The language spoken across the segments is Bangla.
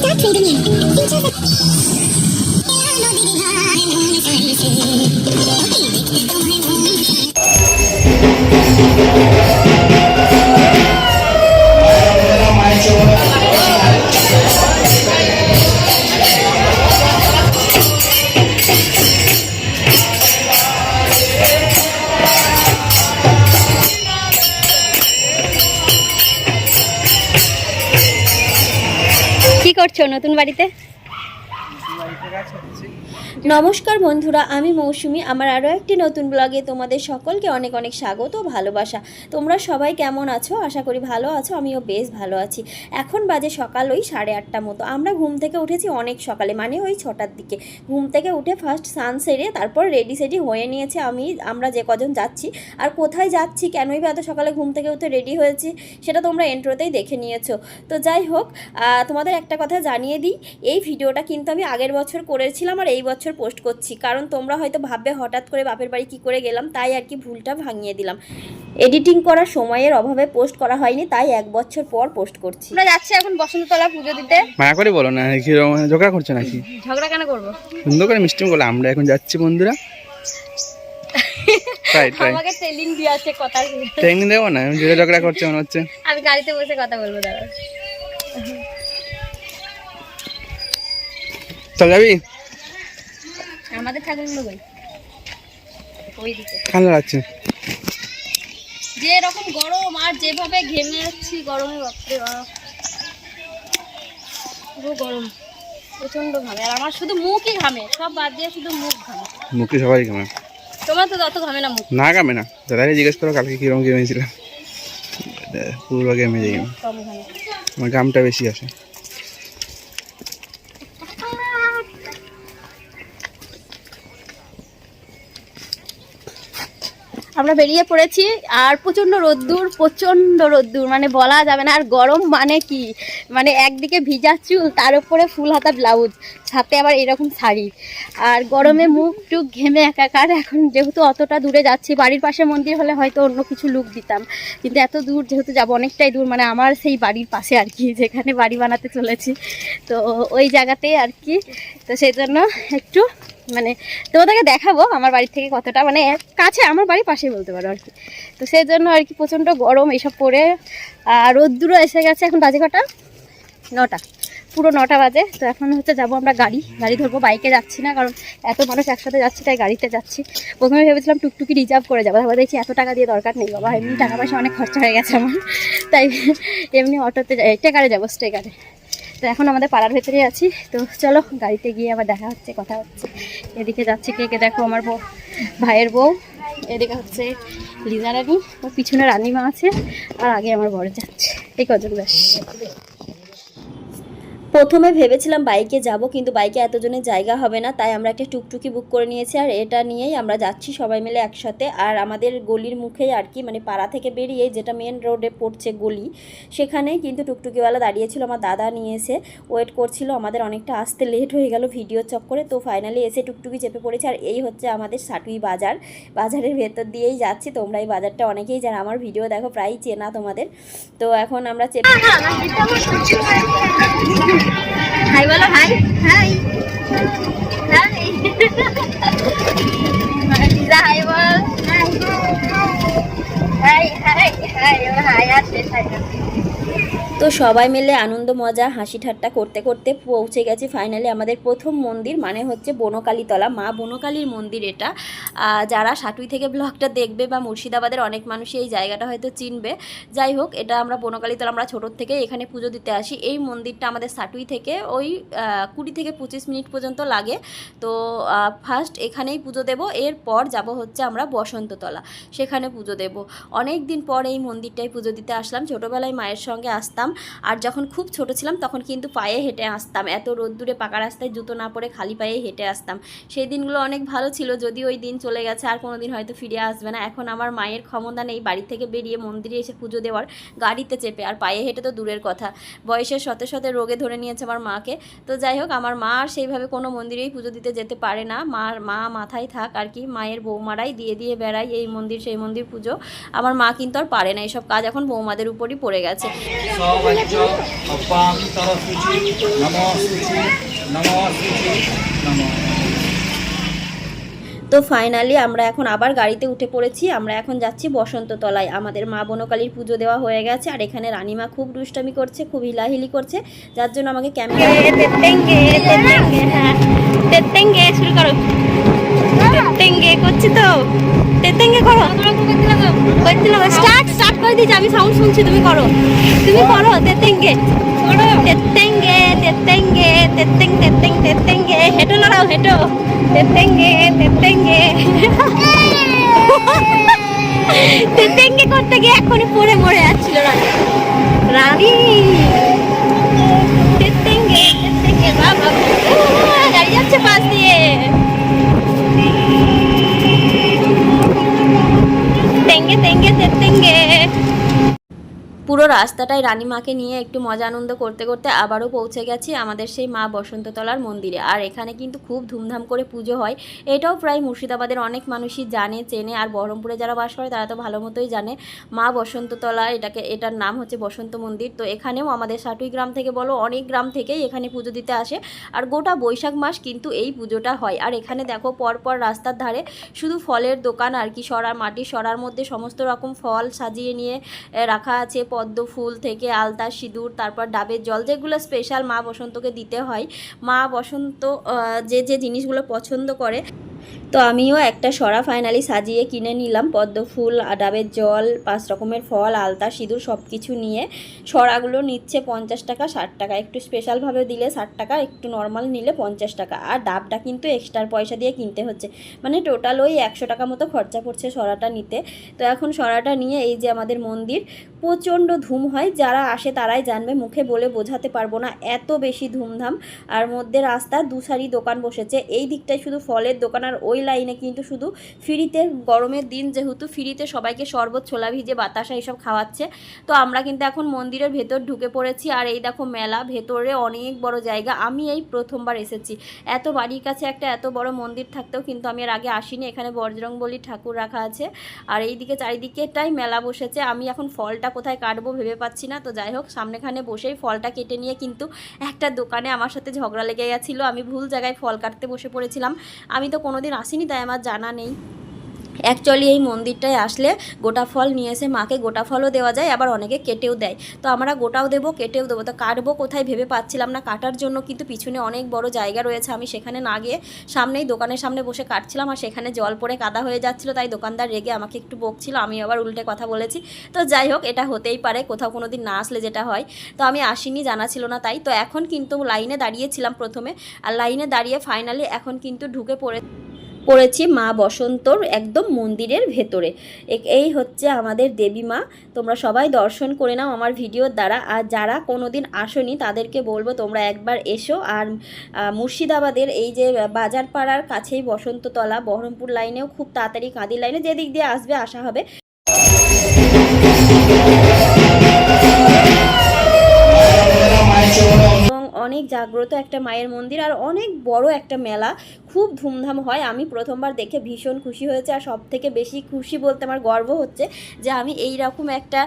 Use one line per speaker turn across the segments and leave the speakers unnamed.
Start trading in futures
করছ নতুন বাড়িতে? নমস্কার বন্ধুরা, আমি মৌসুমি। আমার আরও একটি নতুন ব্লগে তোমাদের সকলকে অনেক অনেক স্বাগত ও ভালোবাসা। তোমরা সবাই কেমন আছো? আশা করি ভালো আছো, আমিও বেশ ভালো আছি। এখন বাজে সকাল ওই সাড়ে আটটা মতো। আমরা ঘুম থেকে উঠেছি অনেক সকালে মানে ওই ছটার দিকে। ঘুম থেকে উঠে ফার্স্ট স্নান সেরে তারপর রেডি সেডি হয়ে নিয়েছে আমি, আমরা যে কজন যাচ্ছি। আর কোথায় যাচ্ছি, কেনই বা এত সকালে ঘুম থেকে উঠে রেডি হয়েছি, সেটা তোমরা এন্ট্রোতেই দেখে নিয়েছো। তো যাই হোক তোমাদের একটা কথা জানিয়ে দিই। এই ভিডিওটা কিন্তু আমি আগের বছর করেছিলাম আর এই বছর পোস্ট করছি। কারণ তোমরা হয়তো ভাববে হঠাৎ করে বাপের বাড়ি কী করে গেলাম তাই আর কি ভুলটা ভাঙিয়ে দিলাম। এডিটিং করার সময়ের অভাবে পোস্ট করা হয়নি তাই এক বছর পর পোস্ট করছি। আমরা যাচ্ছি এখন বসন্ততলা পুজো দিতে।
মায়া করে বলো না কীরকম ঝগড়া করছ নাকি?
ঝগড়া কেন করব?
সুন্দর করে মিষ্টি বলো আমরা এখন যাচ্ছি বন্ধুরা।
আমাকে ট্রেনিং দিয়ে আছে কথা।
ট্রেনিং দেবো না জোরে ঝগড়া করছে মনে হচ্ছে।
আমি গাড়িতে বসে কথা বলব দাদা
চল যাবি?
আমাদের ওই। দিকে।
ঠান্ডা লাগছে
যে রকম গরম আর যেভাবে ঘেমে যাচ্ছি গরমে বাপরে বাপ। পুরো গরম। প্রচণ্ড ঘামে। আর আমার শুধু মুখই ঘামে। সব বাদ দিয়ে শুধু মুখ ঘামে।
মুখে সবাই কেমন
তোমার তো তত ঘামে না মুখ।
না গামে না। দাদাকে জিজ্ঞেস করো কালকে কীরকম গেমেছিলাম পুরো গেমে যাই
ঘামে।
আমার গামটা বেশি আসে।
আমরা বেরিয়ে পড়েছি, আর প্রচণ্ড রোদ্দুর প্রচণ্ড রোদ্দুর মানে বলা যাবে না, আর গরম মানে কি? মানে একদিকে ভিজা চুল, তার উপরে ফুল হাতা ব্লাউজ সাথে আবার এরকম শাড়ি। আর গরমে মুখ টুক ঘেমে একাকার, এখন যেহেতু অতটা দূরে যাচ্ছি, বাড়ির পাশে মন্দির হলে হয়তো অন্য কিছু লুক দিতাম। কিন্তু এত দূর যেহেতু যাব, অনেকটাই দূর মানে আমার সেই বাড়ির পাশে আর কি, যেখানে বাড়ি বানাতে চলেছি। তো ওই জায়গাতেই আর কি। তো সেই জন্য একটু মানে তোমাদেরকে দেখাবো আমার বাড়ি থেকে কতটা মানে কাছে আমার বাড়ির পাশেই বলতে পারো আর কি। তো সেই জন্য আর কি প্রচণ্ড গরম এসব পরে আর রোদ্দুরও এসে গেছে, এখন বাজে কটা? নটা। পুরো নটা বাজে, তো এখন হচ্ছে যাব আমরা গাড়ি গাড়ি ধরবো, বাইকে যাচ্ছি না, কারণ এত মানুষ একসাথে যাচ্ছি, তাই গাড়িতে যাচ্ছি। প্রথমে ভেবেছিলাম টুকটুকি রিজার্ভ করে যাব, তারপর দেখছি এত টাকা দিয়ে দরকার নেই, বাবা, এমনি টাকা পয়সা অনেক খরচা হয়ে গেছে আমার। তাই এমনি অটোতে টেকারে যাব স্টেকারে তো এখন আমাদের পাড়ার ভেতরে আছি। তো চলো, গাড়িতে গিয়ে আবার দেখা হচ্ছে, কথা হচ্ছে। এদিকে যাচ্ছে কে কে? দেখো আমার বউ, ভাইয়ের বউ। এদিকে হচ্ছে লিজা রানী ও পিছনে রানীমা আছে, আর আগে আমার বড় যাচ্ছে। এই কজন ব্যাস প্রথমে ভেবেছিলাম বাইকে যাব, কিন্তু বাইকে এতজনের জায়গা হবে না, তাই আমরা একটা টুকটুকি বুক করে নিয়েছি, আর এটা নিয়েই আমরা যাচ্ছি সবাই মিলে একসাথে। আর আমাদের গলির মুখেই আর কি মানে পাড়া থেকে বেরিয়ে যেটা মেন রোডে পড়ছে গলি, সেখানেই কিন্তু টুকটুকিওয়ালা দাঁড়িয়েছিল, আমার দাদা নিয়ে এসে ওয়েট করছিল, আমাদের অনেকটা আসতে লেট হয়ে গেল ভিডিও চক্করে তো ফাইনালি এসে টুকটুকি চেপে পড়েছে, আর এই হচ্ছে আমাদের সাটুই বাজার। বাজারের ভেতর দিয়েই যাচ্ছি তোমরা এই বাজারটা অনেকেই জানো, আমার ভিডিও দেখো প্রায় চেনা তোমাদের। তো এখন আমরা চেপে হাই বলো hi hi hi Liza hi বল হাই হাই হাই হাই আছে হাই তো সবাই মিলে আনন্দ, মজা, হাসি ঠাট্টা করতে করতে পৌঁছে গেছি ফাইনালি আমাদের প্রথম মন্দির মানে হচ্ছে বনকালীতলা। মা বনকালীর মন্দির এটা। যারা সাটুই থেকে ব্লগটা দেখবে বা মুর্শিদাবাদের অনেক মানুষই এই জায়গাটা হয়তো চিনবে। যাই হোক, এটা আমরা বনকালীতলা, আমরা ছোটোর থেকে এখানে পুজো দিতে আসি। এই মন্দিরটা আমাদের সাটুই থেকে ওই কুড়ি থেকে পঁচিশ মিনিট পর্যন্ত লাগে। তো ফার্স্ট এখানেই পুজো দেব, এরপর যাব হচ্ছে আমরা বসন্ততলা, সেখানে পুজো দেব। অনেক দিন পর এই মন্দিরটায় পুজো দিতে আসলাম। ছোটোবেলায় মায়ের সঙ্গে আসতাম। আর যখন খুব ছোট ছিলাম তখন কিন্তু পায়ে হেঁটে আসতাম। এত রোদ্দুরে পাকা রাস্তায় জুতো না পরে খালি পায়ে হেঁটে আসতাম। সেই দিনগুলো অনেক ভালো ছিল যদি ওই দিন চলে গেছে আর কোনো দিন হয়তো ফিরে আসবে না। এখন আমার মায়ের ক্ষমতা নেই বাড়ি থেকে বেরিয়ে মন্দিরে এসে পুজো দেওয়ার, গাড়িতে চেপে। আর পায়ে হেঁটে তো দূরের কথা। বয়সের সাথে সাথে রোগে ধরে নিয়েছে আমার মাকে। তো যাই হোক, আমার মা আর সেইভাবে কোনো মন্দিরেই পুজো দিতে যেতে পারে না। মার, মা মাথায় থাক আর কি, মায়ের বৌমারাই দিয়ে দিয়ে বেড়াই এই মন্দির, সেই মন্দির পুজো। আমার মা কিন্তু আর পারে না এইসব কাজ। এখন বৌমাদের উপরই পড়ে গেছে। তো ফাইনালি আমরা এখন আবার গাড়িতে উঠে পড়েছি আমরা এখন যাচ্ছি বসন্ততলায়। আমাদের মা বনকালীর পুজো দেওয়া হয়ে গেছে আর এখানে রানিমা খুব দুষ্টামি করছে খুব হিলাহিলি করছে যার জন্য আমাকে ক্যামেরা শুরু করো। করছি তো। তেতেঙ্গে করো। করতে লাগো স্টার্ট স্টার্ট করে দিয়েছি, আমি সাউন্ড শুনছি, তুমি করো। তুমি করো, তেতেঙ্গে। তেতেঙ্গে তেতেঙ্গে, তেতেং তেতেং, তেতেঙ্গে। হেঁটো লড়াও, হেঁটো। তেতেঙ্গে তেতেঙ্গে। তেতেঙ্গে করতে গিয়ে এখনই পড়ে মরে যাচ্ছিল রানী রাস্তাটায় রানীমাকে নিয়ে একটু মজা আনন্দ করতে করতে আবারও পৌঁছে গেছি আমাদের সেই মা বসন্ততলার মন্দিরে। আর এখানে কিন্তু খুব ধুমধাম করে পুজো হয়। এটাও প্রায় মুর্শিদাবাদের অনেক মানুষই জানে, চেনে। আর বহরমপুরে যারা বাস করে তারা তো ভালো মতোই জানে। মা বসন্ততলা, এটাকে, এটার নাম হচ্ছে বসন্ত মন্দির। তো এখানেও আমাদের সাটুই গ্রাম থেকে বলো, অনেক গ্রাম থেকেই এখানে পুজো দিতে আসে। আর গোটা বৈশাখ মাস কিন্তু এই পুজোটা হয়। আর এখানে দেখো, পরপর রাস্তার ধারে শুধু ফলের দোকান আর কি সরার মাটির সরার মধ্যে সমস্ত রকম ফল সাজিয়ে নিয়ে রাখা আছে, পদ্ম ফুল থেকে আলতা, সিঁদুর, তারপর ডাবের জল, যেগুলো স্পেশাল মা বসন্তকে দিতে হয়। মা বসন্ত যে যে জিনিসগুলো পছন্দ করে। তো আমিও একটা সরা ফাইনালি সাজিয়ে কিনে নিলাম, পদ্ম ফুল ডাবের জল, পাঁচ রকমের ফল, আলতা, সিঁদুর সব কিছু নিয়ে। সরাগুলো নিচ্ছে পঞ্চাশ টাকা, ষাট টাকা। একটু স্পেশালভাবে দিলে ষাট টাকা, একটু নর্মাল নিলে পঞ্চাশ টাকা। আর ডাবটা কিন্তু এক্সট্রার পয়সা দিয়ে কিনতে হচ্ছে। মানে টোটাল ওই একশো টাকা মতো খরচা পড়ছে সরাটা নিতে। তো এখন সরাটা নিয়ে এই যে আমাদের মন্দির, প্রচণ্ড ধুম হয়। যারা আসে তারাই জানবে, মুখে বলে বোঝাতে পারব না। এত বেশি ধুমধাম। আর মধ্যে রাস্তা দুসারি দোকান বসেছে। এই দিকটায় শুধু ফলের দোকান ওই লাইনে কিন্তু শুধু ফ্রিতে গরমের দিন যেহেতু ফ্রিতে সবাইকে শরবত, ছোলা ভিজে, বাতাসা এইসব খাওয়াচ্ছে। তো আমরা কিন্তু এখন মন্দিরের ভেতর ঢুকে পড়েছি। আর এই দেখো মেলা, ভেতরে অনেক বড় জায়গা। আমি এই প্রথমবার এসেছি। এত বাড়ির কাছে একটা এত বড় মন্দির থাকতেও কিন্তু আমি আর আগে আসিনি। এখানে বজরংবলী ঠাকুর রাখা আছে। আর এইদিকে চারিদিকেটাই মেলা বসেছে। আমি এখন ফলটা কোথায় কাটবো ভেবে পাচ্ছি না। তো যাই হোক, সামনেখানে বসেই ফলটা কেটে নিয়ে কিন্তু একটা দোকানে আমার সাথে ঝগড়া লেগে গেছিল। আমি ভুল জায়গায় ফল কাটতে বসে পড়েছিলাম। আমি তো কোনোদিন আসিনি তাই আমার জানা নেই। অ্যাকচুয়ালি এই মন্দিরটায় আসলে গোটা ফল নিয়ে এসে মাকে গোটা ফলও দেওয়া যায়, আবার অনেকে কেটেও দেয়। তো আমরা গোটাও দেবো, কেটেও দেবো। তো কাটবো কোথায় ভেবে পাচ্ছিলাম না। কাটার জন্য কিন্তু পিছনে অনেক বড় জায়গা রয়েছে। আমি সেখানে না গিয়ে সামনেই দোকানের সামনে বসে কাটছিলাম আর সেখানে জল পড়ে কাদা হয়ে যাচ্ছিল, তাই দোকানদার রেগে আমাকে একটু বকছিল। আমি আবার উল্টে কথা বলেছি। তো যাই হোক, এটা হতেই পারে, কোথাও কোনো দিন না আসলে যেটা হয়। তো আমি আসিনি, জানা ছিল না তাই। তো এখন কিন্তু লাইনে দাঁড়িয়েছিলাম প্রথমে। আর লাইনে দাঁড়িয়ে ফাইনালি এখন কিন্তু ঢুকে পড়ে পড়েছি মা বসন্তর একদম মন্দিরের ভেতরে। এই হচ্ছে আমাদের দেবী মা। তোমরা সবাই দর্শন করে নাও আমার ভিডিওর দ্বারা। আর যারা কোনো দিন আসনি, তাদেরকে বলব তোমরা একবার এসো। আর মুর্শিদাবাদের এই যে বাজার পাড়ার কাছেই বসন্ততলা, বহরমপুর লাইনেও খুব তাড়াতাড়ি কাঁদির লাইনে যেদিক দিয়ে আসবে, আসা হবে। অনেক জাগ্রত একটা মায়ের মন্দির আর অনেক বড় একটা মেলা। খুব ধুমধাম হয়। আমি প্রথমবার দেখে ভীষণ খুশি হয়েছে আর সব থেকে বেশি খুশি বলতে আমার গর্ব হচ্ছে যে আমি এই রকম একটা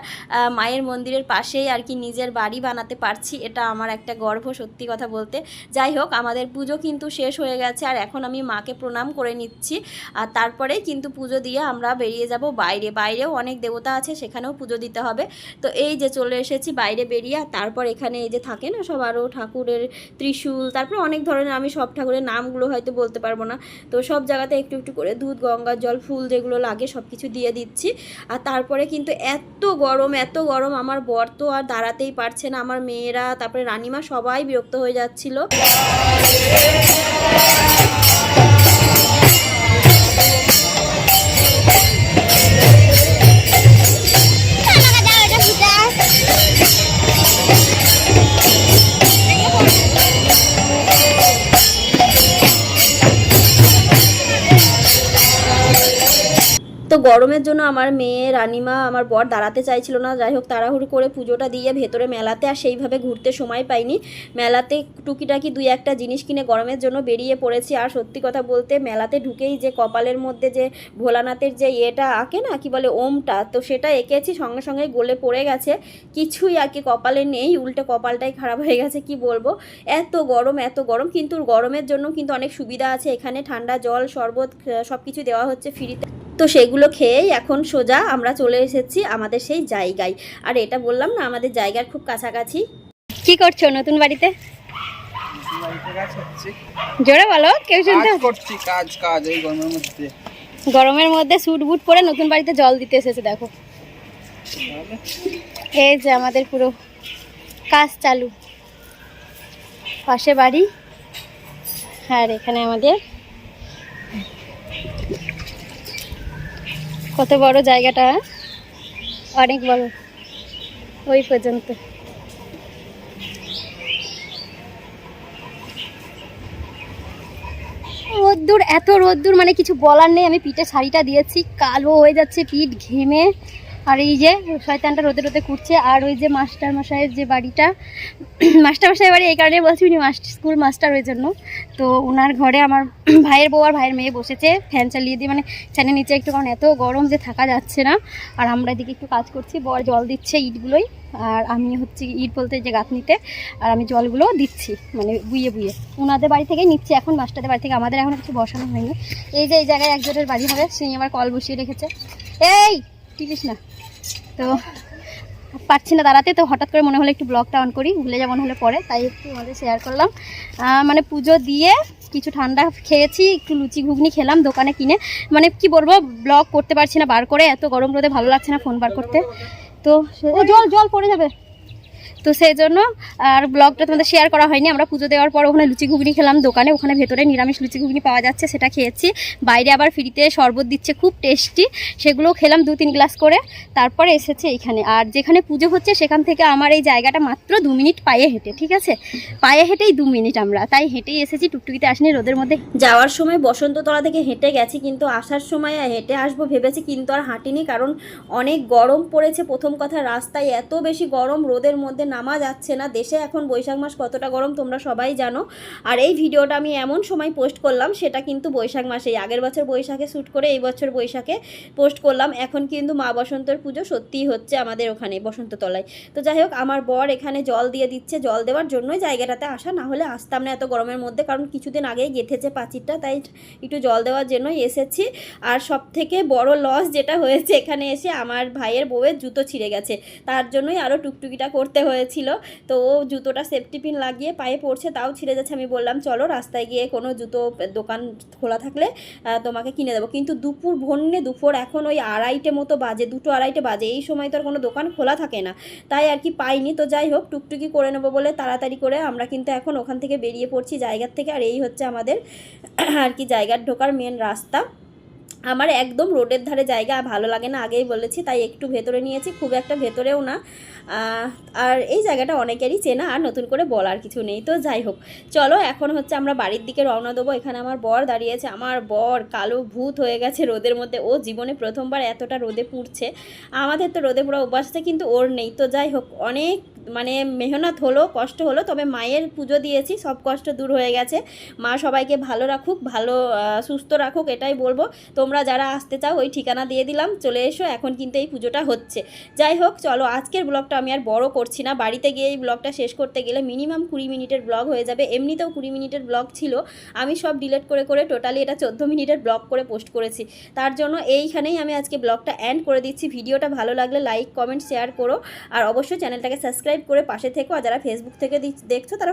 মায়ের মন্দিরের পাশেই আর কি নিজের বাড়ি বানাতে পারছি। এটা আমার একটা গর্ব সত্যি কথা বলতে। যাই হোক, আমাদের পুজো কিন্তু শেষ হয়ে গেছে আর এখন আমি মাকে প্রণাম করে নিচ্ছি। আর তারপরেই কিন্তু পুজো দিয়ে আমরা বেরিয়ে যাব বাইরে। বাইরেও অনেক দেবতা আছে, সেখানেও পুজো দিতে হবে। তো এই যে চলে এসেছি বাইরে বেরিয়ে, আর তারপর এখানে এই যে থাকে না সব আরও ঠাকুরের ত্রিশূল, তারপর অনেক ধরনের আমি সব ঠাকুরের নামগুলো হয়তো বলতে পারব না। তো সব জায়গাতে একটু একটু করে দুধ, গঙ্গার জল, ফুল যেগুলো লাগে সব কিছু দিয়ে দিচ্ছি। আর তারপরে কিন্তু এত গরম এত গরম আমার বর তো আর দাঁড়াতেই পারছে না। আমার মেয়েরা, তারপরে রানিমা সবাই বিরক্ত হয়ে যাচ্ছিল। গরমের জন্য আমার মেয়ে, রানিমা, আমার বর দাঁড়াতে চাইছিল না। যাই হোক, তাড়াহুড়ো করে পুজোটা দিয়ে ভেতরে মেলাতে আর সেইভাবে ঘুরতে সময় পাইনি। মেলাতে টুকিটাকি দুই একটা জিনিস কিনে গরমের জন্য বেরিয়ে পড়েছি। আর সত্যি কথা বলতে, মেলাতে ঢুকেই যে কপালের মধ্যে যে ভোলানাথের যে ইয়েটা আঁকে না, কি বলে, ওমটা, তো সেটা এঁকেছি, সঙ্গে সঙ্গে গলে পড়ে গেছে। কিছুই আর কি কপালে নেই, উল্টে কপালটাই খারাপ হয়ে গেছে, কি বলব? এত গরম এত গরম, কিন্তু গরমের জন্য কিন্তু অনেক সুবিধা আছে। এখানে ঠান্ডা জল, শরবত সব কিছু দেওয়া হচ্ছে ফ্রিতে। তো সেগুলো খেয়েই এখন সোজা আমরা চলে এসেছি আমাদের সেই জায়গায়। আর এটা বললাম না আমাদের জায়গার খুব কাছাকাছি। কি করছ নতুন বাড়িতে? জোরে বলো কেউ শুনতে
কাজ করছি কাজ কাজ এই গরমের মধ্যে।
গরমের মধ্যে স্যুট বুট পরে নতুন বাড়িতে জল দিতে এসেছে দেখো। এই যে আমাদের পুরো কাজ চালু। পাশে বাড়ি আর এখানে আমাদের কত বড় জায়গাটা? অনেক বড়। ওই পর্যন্ত। রোদ্দুর, এত রোদ্দুর মানে কিছু বলার নেই। আমি পিঠে শাড়িটা দিয়েছি। কালো হয়ে যাচ্ছে, পিঠ ঘেমে। আর এই যে শয়তানটা রোদে রোদে কুটছে, আর ওই যে মাস্টার মশাইয়ের যে বাড়িটা, মাস্টার মশাইয়ের বাড়ি এই কারণে বলছি উনি মাস্টার স্কুল মাস্টার ওই জন্য। তো ওনার ঘরে আমার ভাইয়ের বউ আর ভাইয়ের মেয়ে বসেছে, ফ্যান চালিয়ে দিয়ে মানে ফ্যানের নিচে একটু, কারণ এত গরম যে থাকা যাচ্ছে না। আর আমরা এদিকে একটু কাজ করছি, বর জল দিচ্ছে ইটগুলোই, আর আমি হচ্ছে ইট বলতে যে গাঁথনিতে, আর আমি জলগুলো দিচ্ছি মানে বুয়ে বুয়ে ওনাদের বাড়ি থেকেই নিচ্ছি এখন, মাস্টারদের বাড়ি থেকে আমাদের এখন কিছু বসানো হয়নি। এই যে এই জায়গায় একজনের বাড়ি হবে, সে আবার কল বসিয়ে রেখেছে। এই! টিপিস না? তো পারছি না দাঁড়াতে, তো হঠাৎ করে মনে হলো একটু ব্লগটা অন করি, ভুলে যেমন হলে পরে, তাই একটু আমাদের শেয়ার করলাম। মানে পুজো দিয়ে কিছু ঠান্ডা খেয়েছি, একটু লুচি ঘুগনি খেলাম দোকানে কিনে। মানে কি বলব ব্লগ করতে পারছি না, বার করে, এত গরম রোদে ভালো লাগছে না ফোন বার করতে। তো জল জল পড়ে যাবে। তো সেই জন্য, আর ব্লগটা তোমাদের শেয়ার করা হয়নি, আমরা পুজো দেওয়ার পর ওখানে লুচি ঘুগনি খেলাম দোকানে, ওখানে ভেতরে নিরামিষ লুচি ঘুগনি পাওয়া যাচ্ছে, সেটা খেয়েছি। বাইরে আবার ফ্রিতে শরবত দিচ্ছে, খুব টেস্টি সেগুলো খেলাম দু তিন গ্লাস করে, তারপরে এসেছে এইখানে আর যেখানে পুজো হচ্ছে, সেখান থেকে আমার এই জায়গাটা মাত্র দু মিনিট পায়ে হেঁটে, ঠিক আছে? পায়ে হেঁটেই দু মিনিট আমরা, তাই হেঁটেই এসেছি, টুকটুকিতে আসিনি, রোদের মধ্যে যাওয়ার সময় বসন্ততলা থেকে হেঁটে গেছি, কিন্তু আসার সময় হেঁটে আসব ভেবেছি, কিন্তু আর হাঁটিনি, কারণ অনেক গরম পড়েছে। প্রথম কথা, রাস্তায় এত বেশি গরম, রোদের মধ্যে নামা যাচ্ছে না। দেশে এখন বৈশাখ মাস কতটা গরম তোমরা সবাই জানো। আর এই ভিডিওটা আমি এমন সময় পোস্ট করলাম, সেটা কিন্তু বৈশাখ মাসেই। আগের বছর বৈশাখে শ্যুট করে এই বছর বৈশাখে পোস্ট করলাম। এখন কিন্তু মা বসন্তর পুজো সত্যিই হচ্ছে আমাদের ওখানে বসন্ততলায়। তো যাই হোক, আমার বর এখানে জল দিয়ে দিচ্ছে, জল দেওয়ার জন্যই জায়গাটাতে আসা। না হলে আসতাম না এত গরমের মধ্যে, কারণ কিছুদিন আগেই গেঁথেছে পাঁচিরটা, তাই একটু জল দেওয়ার জন্যই এসেছি। আর সব থেকে বড় লস যেটা হয়েছে, এখানে এসে আমার ভাইয়ের বউয়ের জুতো ছিঁড়ে গেছে। তার জন্যই আরও টুকটুকিটা করতে হয়েছিল তো ও জুতোটা সেফটি পিন লাগিয়ে পায়ে পড়ছে, তাও ছিঁড়ে যাচ্ছে। আমি বললাম, চলো, রাস্তায় গিয়ে কোনো জুতো দোকান খোলা থাকলে তোমাকে কিনে দেবো। কিন্তু দুপুর ভন্যে দুপুর এখন ওই আড়াইটে মতো বাজে, দুটো আড়াইটে বাজে। এই সময় তো আর কোনো দোকান খোলা থাকে না। তাই আর কি পাইনি। তো যাই হোক, টুকটুকি করে নেব বলে তাড়াতাড়ি করে আমরা কিন্তু এখন ওখান থেকে বেরিয়ে পড়ছি জায়গার থেকে। আর এই হচ্ছে আমাদের, আর কি জায়গার ঢোকার মেন রাস্তা। আমার একদম রোডের ধারে জায়গা ভালো লাগে না, আগেই বলেছি, তাই একটু ভেতরে নিয়েছি, খুব একটা ভেতরেও না। আর এই জায়গাটা অনেকেরই চেনা, আর নতুন করে বলার কিছু নেই, তো যাই হোক। চলো, এখন হচ্ছে আমরা বাড়ির দিকে রওনা দেবো, এখানে আমার বর দাঁড়িয়েছে, আমার বর কালো ভূত হয়ে গেছে রোদের মধ্যে, ও জীবনে প্রথমবার এতটা রোদে পুড়ছে। আমাদের তো রোদে পুরো অভ্যাস কিন্তু ওর নেই, তো যাই হোক, অনেক মানে মেহনত হলো, কষ্ট হলো, তবে মায়ের পুজো দিয়েছি, সব কষ্ট দূর হয়ে গেছে। মা সবাইকে ভালো রাখুক, ভালো সুস্থ রাখুক, এটাই বলব। তোমরা যারা আসতে চাও, ওই ঠিকানা দিয়ে দিলাম, চলে এসো, এখন কিন্তু এই পুজোটা হচ্ছে। যাই হোক, চলো, আজকের ব্লগটা আমি আর বড় করছি না। বাড়িতে গিয়ে এই ব্লগটা শেষ করতে গেলে মিনিমাম কুড়ি মিনিটের ব্লগ হয়ে যাবে। এমনিতেও কুড়ি মিনিটের ব্লগ ছিল। আমি সব ডিলিট করে করে টোটালি এটা চোদ্দ মিনিটের ব্লগ করে পোস্ট করেছি। তার জন্য এইখানেই আমি আজকে ব্লগটা অ্যান্ড করে দিচ্ছি। ভিডিওটা ভালো লাগলে লাইক, কমেন্ট, শেয়ার করো। আর অবশ্যই চ্যানেলটাকে সাবস্ক্রাইব করে পাশে থেকো আর যারা ফেসবুক থেকে দেখছ তারা